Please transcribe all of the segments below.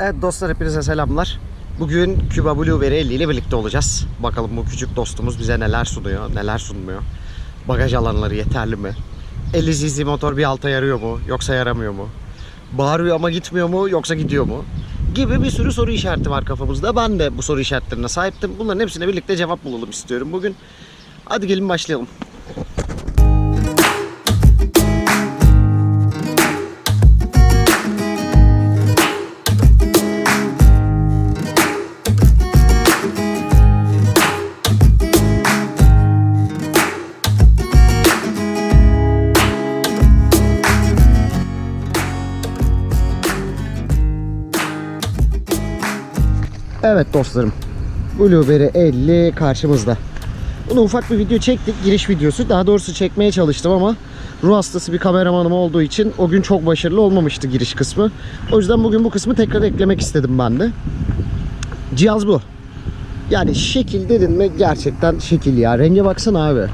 Evet dostlar hepinize selamlar. Bugün Cuba Blueberry 50 ile birlikte olacağız. Bakalım bu küçük dostumuz bize neler sunuyor, neler sunmuyor. Bagaj alanları yeterli mi? 50 cc motor bir alta yarıyor mu, yoksa yaramıyor mu? Bağırıyor ama gitmiyor mu, yoksa gidiyor mu? Gibi bir sürü soru işareti var kafamızda. Ben de bu soru işaretlerine sahiptim. Bunların hepsine birlikte cevap bulalım istiyorum bugün. Hadi gelin başlayalım. Evet dostlarım. Blueberry 50 karşımızda. Bunu ufak bir video çektik. Giriş videosu. Daha doğrusu çekmeye çalıştım ama ruh hastası bir kameramanım olduğu için o gün çok başarılı olmamıştı giriş kısmı. O yüzden bugün bu kısmı tekrar eklemek istedim ben de. Cihaz bu. Yani şekil dedin mi gerçekten şekil ya. Renge baksana abi.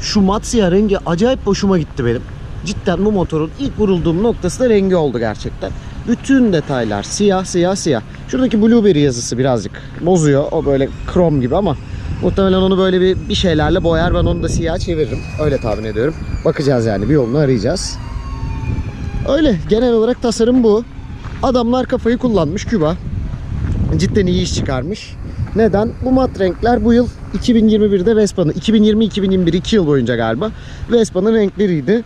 Şu mat siyah rengi acayip hoşuma gitti benim. Cidden bu motorun ilk vurulduğum noktası da rengi oldu gerçekten. Bütün detaylar siyah siyah siyah. Şuradaki Blueberry yazısı birazcık bozuyor. O böyle krom gibi ama muhtemelen onu böyle bir, bir şeylerle boyar. Ben onu da siyah çeviririm. Öyle tahmin ediyorum. Bakacağız yani bir yolunu arayacağız. Öyle genel olarak tasarım bu. Adamlar kafayı kullanmış Küba. Cidden iyi iş çıkarmış. Neden? Bu mat renkler bu yıl 2021'de Vespa'nın 2020-2021 2 yıl boyunca galiba Vespa'nın renkleriydi.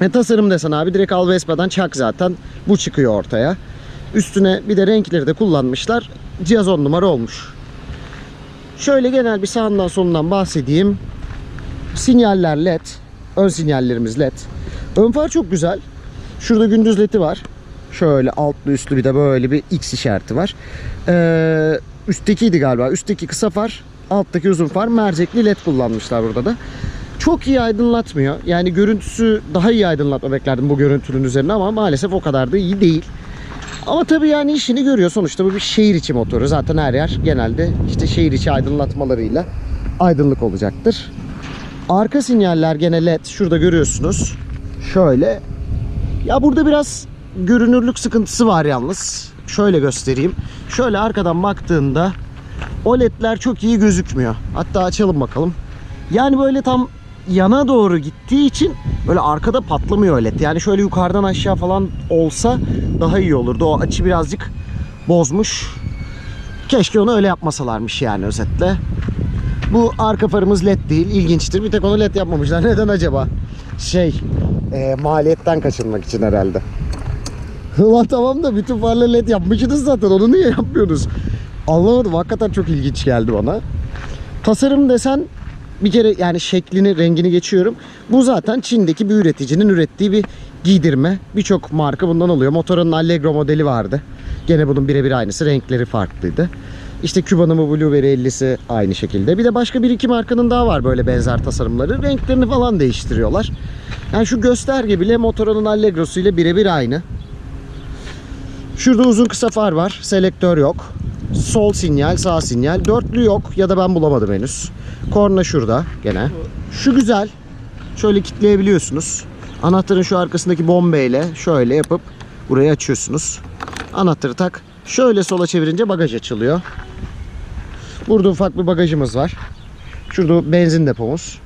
Ve tasarım desen abi direkt al Vespa'dan çak zaten. Bu çıkıyor ortaya. Üstüne bir de renkleri de kullanmışlar. Cihaz 10 numara olmuş. Şöyle genel bir sağından solundan bahsedeyim. Sinyaller led. Ön sinyallerimiz led. Ön far çok güzel. Şurada gündüz ledi var. Şöyle altlı üstlü bir de böyle bir X işareti var. Ee, üsttekiydi galiba. Üstteki kısa far, alttaki uzun far mercekli led kullanmışlar burada da. Çok iyi aydınlatmıyor. Yani görüntüsü daha iyi aydınlatma beklerdim bu görüntünün üzerine ama maalesef o kadar da iyi değil. Ama tabii yani işini görüyor. Sonuçta bu bir şehir içi motoru. Zaten her yer genelde işte şehir içi aydınlatmalarıyla aydınlık olacaktır. Arka sinyaller gene led. Şurada görüyorsunuz. Şöyle. Ya burada biraz görünürlük sıkıntısı var yalnız. Şöyle göstereyim. Şöyle arkadan baktığında o ledler çok iyi gözükmüyor. Hatta açalım bakalım. Yani böyle tam yana doğru gittiği için böyle arkada patlamıyor led. Yani şöyle yukarıdan aşağı falan olsa daha iyi olurdu. O açı birazcık bozmuş. Keşke onu öyle yapmasalarmış yani özetle. Bu arka farımız led değil. İlginçtir. Bir tek onu led yapmamışlar. Neden acaba? Şey, e, maliyetten kaçınmak için herhalde. Ulan tamam da bütün farları led yapmışsınız zaten. Onu niye yapmıyorsunuz? Anlamadım. Hakikaten çok ilginç geldi bana. Tasarım desen bir kere yani şeklini, rengini geçiyorum. Bu zaten Çin'deki bir üreticinin ürettiği bir giydirme. Birçok marka bundan oluyor. Motora'nın Allegro modeli vardı. Gene bunun birebir aynısı. Renkleri farklıydı. İşte Cuba'nın bu Blueberry 50'si aynı şekilde. Bir de başka bir iki markanın daha var böyle benzer tasarımları. Renklerini falan değiştiriyorlar. Yani şu gösterge bile Motora'nın Allegro'su ile birebir aynı. Şurada uzun kısa far var. Selektör yok. Sol sinyal, sağ sinyal. Dörtlü yok ya da ben bulamadım henüz. Korna şurada gene. Şu güzel. Şöyle kilitleyebiliyorsunuz. Anahtarın şu arkasındaki bombeyle şöyle yapıp burayı açıyorsunuz. Anahtarı tak. Şöyle sola çevirince bagaj açılıyor. Burada ufak bir bagajımız var. Şurada benzin depomuz.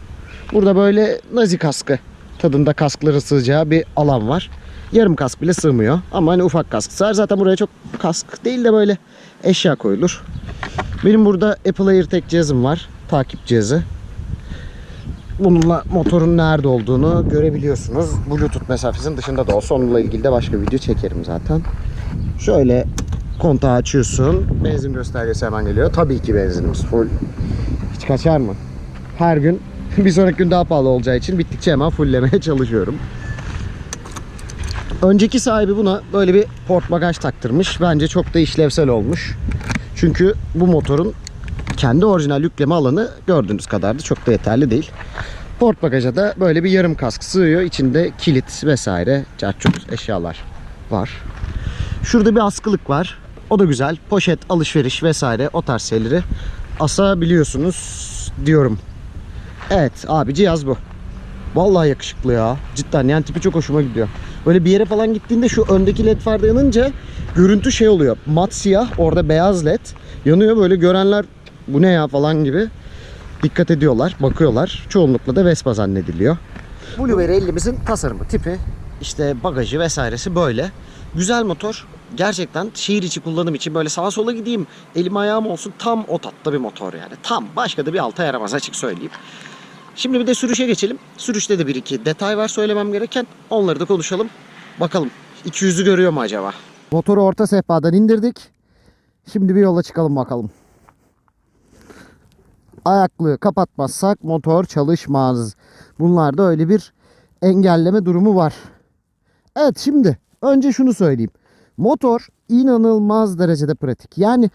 Burada böyle nazi kaskı tadında kaskları sığacağı bir alan var. Yarım kask bile sığmıyor. Ama hani ufak kask sığar. Zaten buraya çok kask değil de böyle eşya koyulur. Benim burada Apple AirTag cihazım var. Takip cihazı. Bununla motorun nerede olduğunu görebiliyorsunuz. Bluetooth mesafesinin dışında da olsa onunla ilgili de başka video çekerim zaten. Şöyle kontağı açıyorsun. Benzin göstergesi hemen geliyor. Tabii ki benzinimiz full. Hiç kaçar mı? Her gün bir sonraki gün daha pahalı olacağı için bittikçe hemen fulllemeye çalışıyorum. Önceki sahibi buna böyle bir port bagaj taktırmış. Bence çok da işlevsel olmuş. Çünkü bu motorun kendi orijinal yükleme alanı gördüğünüz kadardı. Çok da yeterli değil. Port bagaja da böyle bir yarım kask sığıyor. İçinde kilit vesaire carçurt eşyalar var. Şurada bir askılık var. O da güzel. Poşet, alışveriş vesaire o tarz şeyleri asabiliyorsunuz diyorum. Evet abi cihaz bu. Vallahi yakışıklı ya. Cidden yani tipi çok hoşuma gidiyor. Böyle bir yere falan gittiğinde şu öndeki led farda yanınca görüntü şey oluyor. Mat siyah orada beyaz led yanıyor böyle görenler bu ne ya falan gibi dikkat ediyorlar, bakıyorlar. Çoğunlukla da Vespa zannediliyor. Blueberry 50'mizin tasarımı, tipi, işte bagajı vesairesi böyle. Güzel motor. Gerçekten şehir içi kullanım için böyle sağa sola gideyim, elim ayağım olsun tam o tatta bir motor yani. Tam başka da bir alta yaramaz açık söyleyeyim. Şimdi bir de sürüşe geçelim. Sürüşte de bir iki detay var söylemem gereken. Onları da konuşalım. Bakalım 200'ü görüyor mu acaba? Motoru orta sehpadan indirdik. Şimdi bir yola çıkalım bakalım. Ayaklığı kapatmazsak motor çalışmaz. Bunlarda öyle bir engelleme durumu var. Evet şimdi önce şunu söyleyeyim. Motor inanılmaz derecede pratik. Yani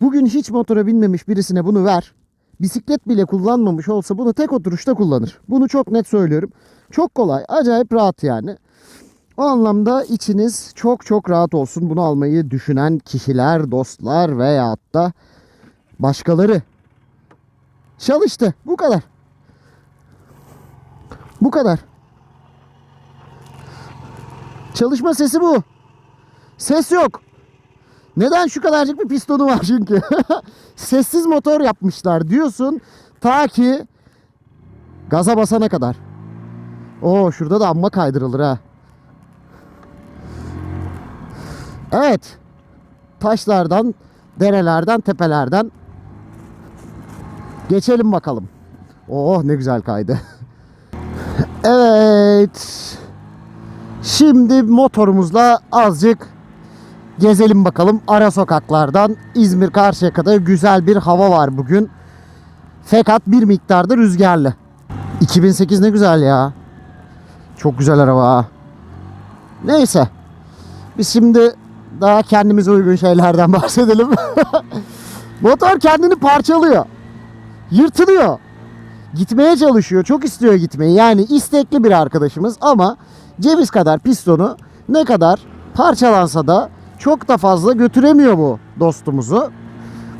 bugün hiç motora binmemiş birisine bunu ver. Bisiklet bile kullanmamış olsa bunu tek oturuşta kullanır. Bunu çok net söylüyorum. Çok kolay, acayip rahat yani. O anlamda içiniz çok çok rahat olsun. Bunu almayı düşünen kişiler, dostlar veyahut da başkaları. Çalıştı. Bu kadar. Bu kadar. Çalışma sesi bu. Ses yok. Neden şu kadarcık bir pistonu var çünkü. Sessiz motor yapmışlar diyorsun. Ta ki gaza basana kadar. Oo şurada da amma kaydırılır ha. Evet. Taşlardan, derelerden, tepelerden geçelim bakalım. Oh ne güzel kaydı. evet. Şimdi motorumuzla azıcık gezelim bakalım. Ara sokaklardan İzmir Karşıyaka'da güzel bir hava var bugün. Fakat bir miktarda rüzgarlı. 2008 ne güzel ya. Çok güzel araba. Neyse. Biz şimdi daha kendimize uygun şeylerden bahsedelim. Motor kendini parçalıyor. Yırtılıyor. Gitmeye çalışıyor. Çok istiyor gitmeyi. Yani istekli bir arkadaşımız ama ceviz kadar pistonu ne kadar parçalansa da çok da fazla götüremiyor bu dostumuzu.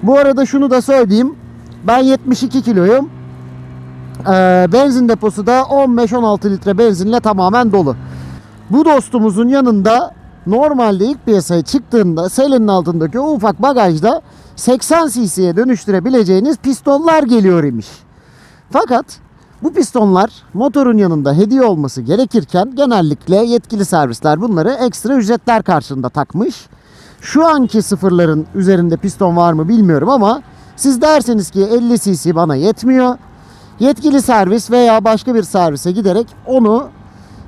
Bu arada şunu da söyleyeyim. Ben 72 kiloyum. Ee, benzin deposu da 15-16 litre benzinle tamamen dolu. Bu dostumuzun yanında normalde ilk piyasaya çıktığında selenin altındaki o ufak bagajda 80 cc'ye dönüştürebileceğiniz pistonlar geliyor imiş. Fakat bu pistonlar motorun yanında hediye olması gerekirken genellikle yetkili servisler bunları ekstra ücretler karşılığında takmış. Şu anki sıfırların üzerinde piston var mı bilmiyorum ama siz derseniz ki 50 cc bana yetmiyor. Yetkili servis veya başka bir servise giderek onu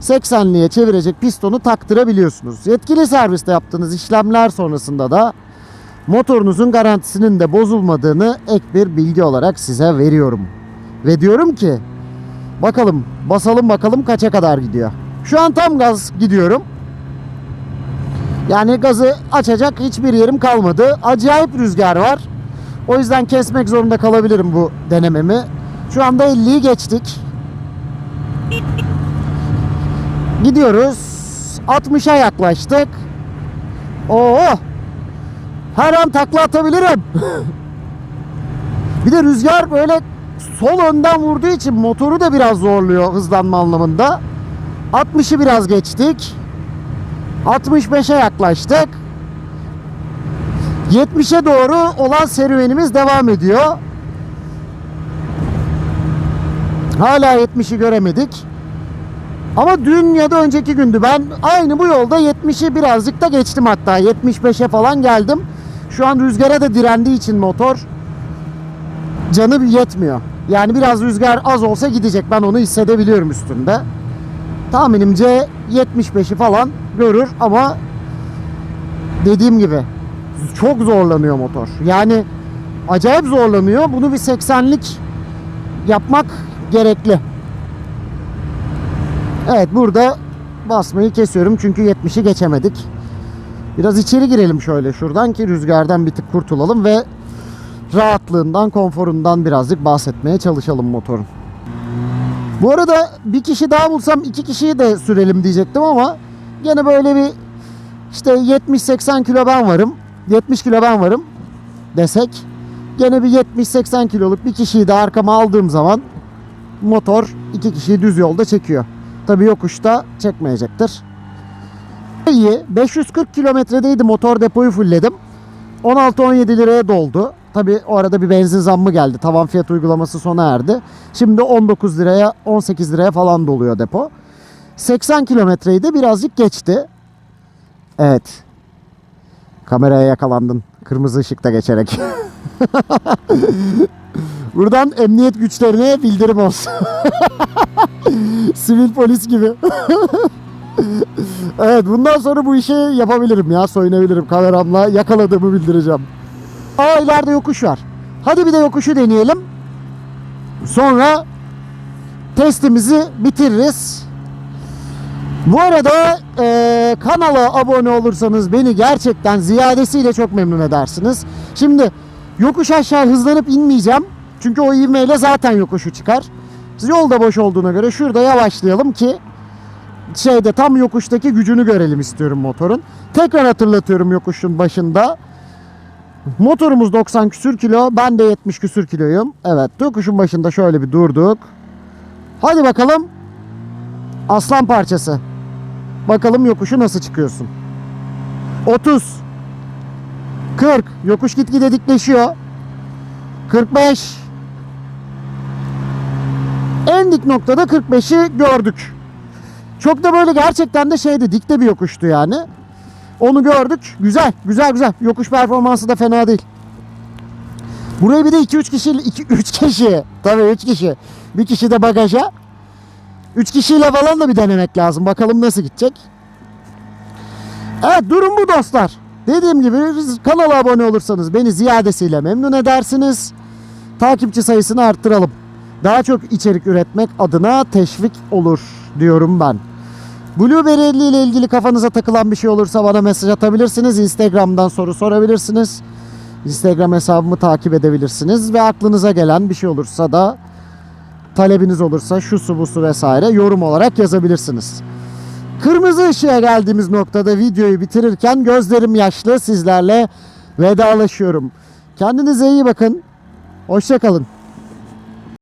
80'liye çevirecek pistonu taktırabiliyorsunuz. Yetkili serviste yaptığınız işlemler sonrasında da motorunuzun garantisinin de bozulmadığını ek bir bilgi olarak size veriyorum. Ve diyorum ki bakalım basalım bakalım kaça kadar gidiyor. Şu an tam gaz gidiyorum. Yani gazı açacak hiçbir yerim kalmadı. Acayip rüzgar var. O yüzden kesmek zorunda kalabilirim bu denememi. Şu anda 50'yi geçtik. Gidiyoruz. 60'a yaklaştık. Oo! Her an takla atabilirim. bir de rüzgar böyle sol önden vurduğu için motoru da biraz zorluyor hızlanma anlamında. 60'ı biraz geçtik. 65'e yaklaştık. 70'e doğru olan serüvenimiz devam ediyor. Hala 70'i göremedik. Ama dün ya da önceki gündü ben aynı bu yolda 70'i birazcık da geçtim hatta. 75'e falan geldim. Şu an rüzgara da direndiği için motor canı yetmiyor. Yani biraz rüzgar az olsa gidecek. Ben onu hissedebiliyorum üstünde. Tahminimce 75'i falan görür ama dediğim gibi çok zorlanıyor motor. Yani acayip zorlanıyor. Bunu bir 80'lik yapmak gerekli. Evet burada basmayı kesiyorum çünkü 70'i geçemedik. Biraz içeri girelim şöyle şuradan ki rüzgardan bir tık kurtulalım ve rahatlığından, konforundan birazcık bahsetmeye çalışalım motorun. Bu arada bir kişi daha bulsam iki kişiyi de sürelim diyecektim ama gene böyle bir işte 70-80 kilo ben varım. 70 kilo ben varım desek gene bir 70-80 kiloluk bir kişiyi de arkama aldığım zaman motor iki kişiyi düz yolda çekiyor. Tabii yokuşta çekmeyecektir. iyi. 540 kilometredeydi motor depoyu fullledim. 16-17 liraya doldu. Tabi o arada bir benzin zammı geldi. Tavan fiyat uygulaması sona erdi. Şimdi 19 liraya 18 liraya falan doluyor depo. 80 kilometreydi birazcık geçti. Evet. Kameraya yakalandın. Kırmızı ışıkta geçerek. Buradan emniyet güçlerine bildirim olsun. Sivil polis gibi. evet bundan sonra bu işi yapabilirim ya soyunabilirim kameramla yakaladığımı bildireceğim. Aa ileride yokuş var. Hadi bir de yokuşu deneyelim. Sonra testimizi bitiririz. Bu arada eee, kanala abone olursanız beni gerçekten ziyadesiyle çok memnun edersiniz. Şimdi yokuş aşağı hızlanıp inmeyeceğim. Çünkü o ivmeyle zaten yokuşu çıkar. Yol da boş olduğuna göre şurada yavaşlayalım ki şeyde tam yokuştaki gücünü görelim istiyorum motorun. Tekrar hatırlatıyorum yokuşun başında. Motorumuz 90 küsür kilo. Ben de 70 küsür kiloyum. Evet yokuşun başında şöyle bir durduk. Hadi bakalım. Aslan parçası. Bakalım yokuşu nasıl çıkıyorsun. 30. 40. Yokuş gitgide dikleşiyor. 45. En dik noktada 45'i gördük. Çok da böyle gerçekten de şeydi dikte bir yokuştu yani. Onu gördük. Güzel, güzel, güzel. Yokuş performansı da fena değil. Burayı bir de 2-3 kişi, 2-3 kişi. Tabii 3 kişi. Bir kişi de bagaja. 3 kişiyle falan da bir denemek lazım. Bakalım nasıl gidecek. Evet durum bu dostlar. Dediğim gibi kanala abone olursanız beni ziyadesiyle memnun edersiniz. Takipçi sayısını arttıralım. Daha çok içerik üretmek adına teşvik olur diyorum ben. Blueberry 50 ile ilgili kafanıza takılan bir şey olursa bana mesaj atabilirsiniz. Instagram'dan soru sorabilirsiniz. Instagram hesabımı takip edebilirsiniz ve aklınıza gelen bir şey olursa da talebiniz olursa şu su bu su vesaire yorum olarak yazabilirsiniz. Kırmızı ışığa geldiğimiz noktada videoyu bitirirken gözlerim yaşlı sizlerle vedalaşıyorum. Kendinize iyi bakın. Hoşçakalın.